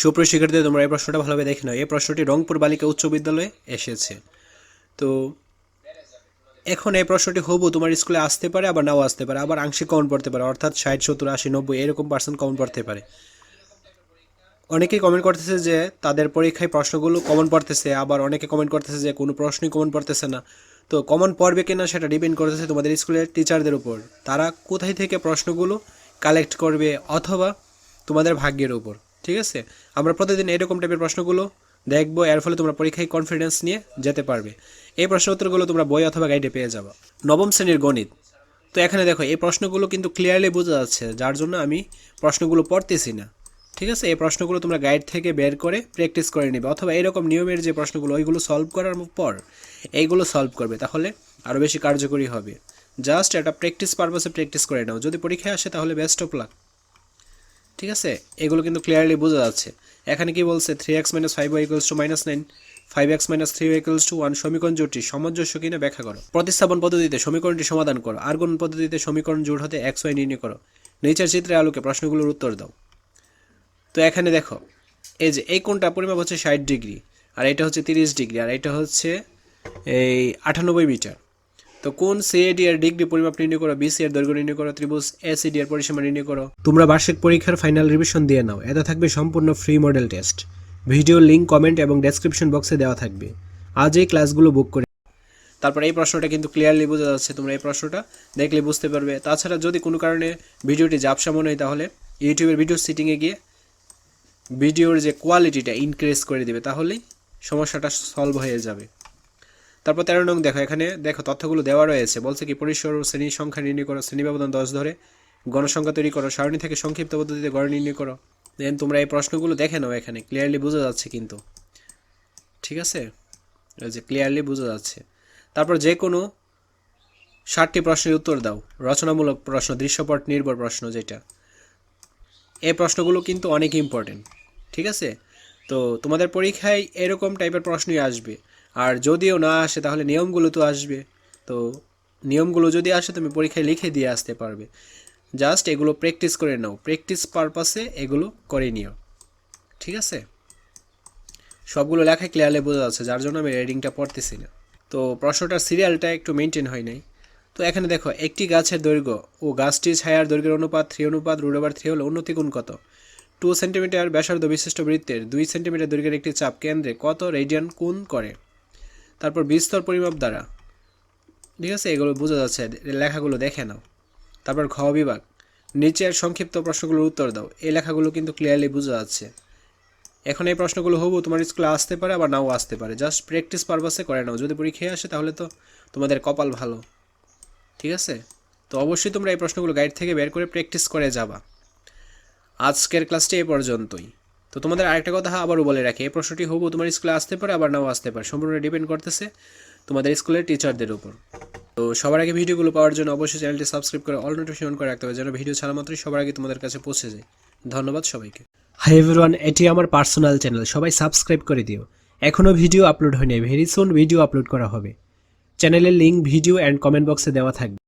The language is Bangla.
সুপ্রিয় শিক্ষার্থী তোমরা এই প্রশ্নটা ভালোভাবে দেখে নাও। এই প্রশ্নটি রংপুর বালিকা উচ্চ বিদ্যালয়ে এসেছে। তো এখন এই প্রশ্নটি হবু তোমার স্কুলে আসতে পারে, আবার নাও আসতে পারে, আবার আংশিক কমন পড়তে পারে, অর্থাৎ ষাট, সত্তর, আশি, নব্বই, এরকম পার্সেন্ট কমন পড়তে পারে। অনেকেই কমেন্ট করতেছে যে তাদের পরীক্ষায় প্রশ্নগুলো কমন পড়তেছে, আবার অনেকে কমেন্ট করতেছে যে কোনো প্রশ্নই কমন পড়তেছে না। তো কমন পড়বে কিনা সেটা ডিপেন্ড করতেছে তোমাদের স্কুলের টিচারদের উপর। তারা কোথায় থেকে প্রশ্নগুলো কালেক্ট করবে অথবা তোমাদের ভাগ্যের উপর। ঠিক আছে? আমরা প্রতিদিন এরকম টাইপের প্রশ্নগুলো দেখব, এর ফলে তোমরা পরীক্ষায় কনফিডেন্স নিয়ে যেতে পারবে। এই প্রশ্ন উত্তরগুলো তোমরা বই অথবা গাইডে পেয়ে যাবে। নবম শ্রেণির গণিত। তো এখানে দেখো, এই প্রশ্নগুলো কিন্তু ক্লিয়ারলি বোঝা যাচ্ছে, যার জন্য আমি প্রশ্নগুলো পড়তেছি না। ঠিক আছে? এই প্রশ্নগুলো তোমরা গাইড থেকে বের করে প্র্যাকটিস করে নেবে, অথবা এরকম নিয়মের যে প্রশ্নগুলো, ওইগুলো সলভ করার পর এইগুলো সলভ করবে, তাহলে আরও বেশি কার্যকরী হবে। জাস্ট একটা প্র্যাকটিস পারপাসে প্র্যাকটিস করে নাও। যদি পরীক্ষায় আসে, তাহলে বেস্ট অফ লাক ঠিক আছে? এগুলো কিন্তু ক্লিয়ারলি বোঝা যাচ্ছে। এখানে কি বলছে? Three X minus five Y equals two minus nine five X minus three equals two one সমীকরণ জোটটি সামঞ্জস্য কিনা ব্যাখ্যা করো। প্রতিস্থাপন পদ্ধতিতে সমীকরণটি সমাধান করো। আর্গুণ পদ্ধতিতে সমীকরণ জোট হতে এক্স ওয়াই নির্ণয় করো। নেচার চিত্রে আলোকে প্রশ্নগুলোর উত্তর দাও। তো এখানে দেখো, এই যে এই কোণটা পরিমাপ হচ্ছে ষাট ডিগ্রি, আর এটা হচ্ছে তিরিশ ডিগ্রি, আর এটা হচ্ছে এই আটানব্বই মিটার। তো কোন সিএডি এর ডিগ্রি পরিমাপ নির্ণয় করো বিসি এর দৈর্ঘ্য নির্ণয় করো, ত্রিভুজ এসিডি এর পরিসীমা নির্ণয় করো? তোমরা বার্ষিক পরীক্ষার ফাইনাল রিভিশন দিয়ে নাও, এটা থাকবে সম্পূর্ণ free model test video link comment এবং ডেসক্রিপশন বক্সে দেওয়া থাকবে। আজ এই ক্লাসগুলো বুক করে তারপর এই প্রশ্নটা কিন্তু ক্লিয়ারলি বোঝা যাচ্ছে, তোমরা এই প্রশ্নটা দেখলে বুঝতে পারবে। তাছাড়া যদি কোনো কারণে ভিডিওটি জাপসা মনে হয় তাহলে ইউটিউবের ভিডিও সিটিংয়ে গিয়ে ভিডিওর যে কোয়ালিটিটা ইনক্রিজ করে দিবে, তাহলেই সমস্যাটা সলভ হয়ে যাবে। তারপর তেরো নং দেখো, এখানে দেখো তথ্যগুলো দেওয়া রয়েছে। বলছে কি, পরিসর শ্রেণির সংখ্যা নির্ণয় করো, শ্রেণি ব্যবধান দশ ধরে। গণসংখ্যা তৈরি করো, সারণী থেকে সংক্ষিপ্ত পদ্ধতিতে গড় নির্ণয় করো। দেন তোমরা এই প্রশ্নগুলো দেখে নাও এখানে ক্লিয়ারলি বোঝা যাচ্ছে কিন্তু। ঠিক আছে? যে ক্লিয়ারলি বোঝা যাচ্ছে। তারপর যে কোনো ষাটটি প্রশ্নের উত্তর দাও। রচনামূলক প্রশ্ন, দৃশ্যপট, নির্ভর প্রশ্ন যেটা। এই প্রশ্নগুলো কিন্তু অনেক ইম্পর্টেন্ট ঠিক আছে? তো তোমাদের পরীক্ষায় এরকম টাইপের প্রশ্নই আসবে। আর যদিও না আসে, তাহলে নিয়মগুলো তো আসবে। তো নিয়মগুলো যদি আসে, তুমি পরীক্ষায় লিখে দিয়ে আসতে পারবে। জাস্ট এগুলো প্র্যাকটিস করে নাও। প্র্যাকটিস পারপাসে এগুলো করে নিও। ঠিক আছে? সবগুলো লেখায় ক্লিয়ারলি বোঝা যাচ্ছে, যার জন্য আমি রেডিংটা পড়তেছি না। তো প্রশ্নটার সিরিয়ালটা একটু মেনটেন হয় নাই। তো এখানে দেখো, একটি গাছের দৈর্ঘ্য ও গাছটি ছায়ার দৈর্ঘ্যের অনুপাত থ্রি অনুপাত রুট ওভার থ্রি হলো উন্নতি গুণ কত? টু সেন্টিমিটার ব্যাসার্ধ বিশিষ্ট বৃত্তের দুই সেন্টিমিটার দৈর্ঘ্যের একটি চাপ কেন্দ্রে কত রেডিয়ান কোণ করে? তারপর বিস্তর পরিমাপ দ্বারা। ঠিক আছে? এগুলো বোঝা যাচ্ছে। লেখাগুলো দেখে নাও। তারপর ঘ বিভাগ। নিচের সংক্ষিপ্ত প্রশ্নগুলোর উত্তর দাও। এই লেখাগুলো কিন্তু ক্লিয়ারলি বোঝা যাচ্ছে। এখন এই প্রশ্নগুলো হবু, তোমার স্কুলে আসতে পারে, আবার নাও আসতে পারে। জাস্ট প্র্যাকটিস পারপাসে করে নাও। যদি পরীক্ষায় আসে, তাহলে তো তোমাদের কপাল ভালো। ঠিক আছে? তো অবশ্যই তোমরা এই প্রশ্নগুলো গাইড থেকে বের করে প্র্যাকটিস করে যাবা। আজকের ক্লাসটি এ পর্যন্তই। তো তোমাদের আরেকটা কথা আবারও বলে রাখি, এই প্রশ্নটি হবু তোমার স্কুলে আসতে পারে, আবার নাও আসতে পারে। সম্পূর্ণ ডিপেন্ড করতেছে তোমাদের স্কুলের টিচারদের উপর। তো সবার আগে ভিডিওগুলো পাওয়ার জন্য অবশ্যই চ্যানেলটি সাবস্ক্রাইব করে অল নোটিফিকেশন করে রাখতে হবে, যেন ভিডিও ছাড়া মাত্রই সবার আগে তোমাদের কাছে পৌঁছে যায়। ধন্যবাদ সবাইকে। হাই এভরিওয়ান এটি আমার পার্সোনাল চ্যানেল সবাই সাবস্ক্রাইব করে দিও। এখনও ভিডিও আপলোড হয়নি ভেরি সুন ভিডিও আপলোড করা হবে। চ্যানেলের লিঙ্ক ভিডিও অ্যান্ড কমেন্ট বক্সে দেওয়া থাকবে।